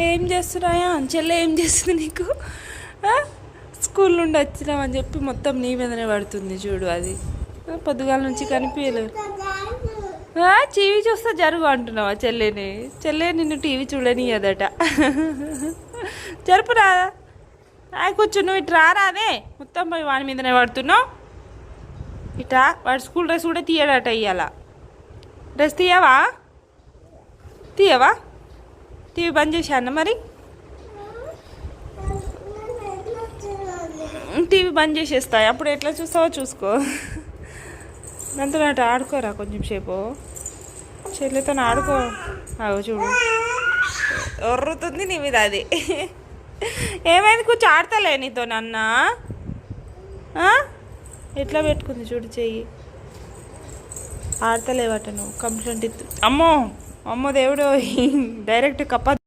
ఏం చేస్తున్నాయా చెల్లె ఏం చేస్తుంది నీకు? స్కూల్ నుండి వచ్చినామని చెప్పి మొత్తం నీ మీదనే పడుతుంది చూడు అది. పొద్దుగాల నుంచి కనిపించలేదు. టీవీ చూస్తే జరుగు అంటున్నావా చెల్లెని? చెల్లె నిన్ను టీవీ చూడనియదట. జరుపురా. ఆ కూర్చో నువ్వు ఇటు రారాదే మొత్తం పోయి వాడి మీదనే పడుతున్నావు. ఇటా వాడి స్కూల్ డ్రెస్ కూడా తీయడట ఇయ్యాల. డ్రెస్ తీయవా? తీయవా? టీవీ బంద్ చేశాను మరి? టీవీ బంద్ చేసేస్తాయి అప్పుడు ఎట్లా చూస్తావో చూసుకో. దాంతో ఆడుకోరా కొంచెం సేపు. చెల్లితో ఆడుకో. అవు చూడు. ఒర్రుతుంది నీ మీద అది. ఏమైంది? కూర్చో ఆడతలే నీతో నాన్న? ఎట్లా పెట్టుకుంది చూడు చెయ్యి. ఆడతలేవట నువ్వు. కంప్లైంట్ ఇత్తు అమ్మో! అమ్మ దేవుడు డైరెక్ట్ కప్ప